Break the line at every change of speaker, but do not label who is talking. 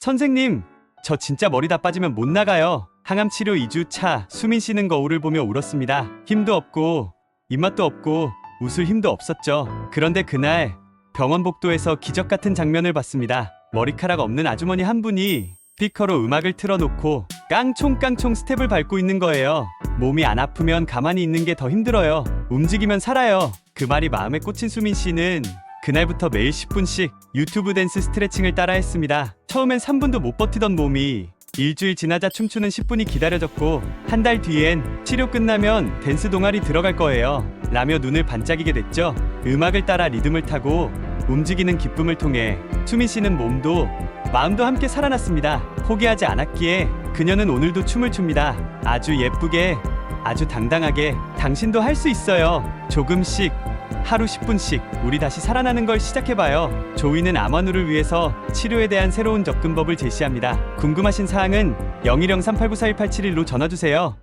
선생님, 저 진짜 머리 다 빠지면 못 나가요. 항암 치료 2주 차 수민 씨는 거울을 보며 울었습니다. 힘도 없고 입맛도 없고 웃을 힘도 없었죠. 그런데 그날 병원 복도에서 기적 같은 장면을 봤습니다. 머리카락 없는 아주머니 한 분이 스피커로 음악을 틀어놓고 깡총깡총 스텝을 밟고 있는 거예요. 몸이 안 아프면 가만히 있는 게 더 힘들어요. 움직이면 살아요. 그 말이 마음에 꽂힌 수민 씨는 그날부터 매일 10분씩 유튜브 댄스 스트레칭을 따라 했습니다. 처음엔 3분도 못 버티던 몸이 일주일 지나자 춤추는 10분이 기다려졌고 한 달 뒤엔 치료 끝나면 댄스 동아리 들어갈 거예요. 라며 눈을 반짝이게 됐죠. 음악을 따라 리듬을 타고 움직이는 기쁨을 통해 수민 씨는 몸도 마음도 함께 살아났습니다. 포기하지 않았기에 그녀는 오늘도 춤을 춥니다. 아주 예쁘게, 아주 당당하게 당신도 할 수 있어요. 조금씩 하루 10분씩 우리 다시 살아나는 걸 시작해봐요. 조이는 암환우를 위해서 치료에 대한 새로운 접근법을 제시합니다. 궁금하신 사항은 010389418771로 전화주세요.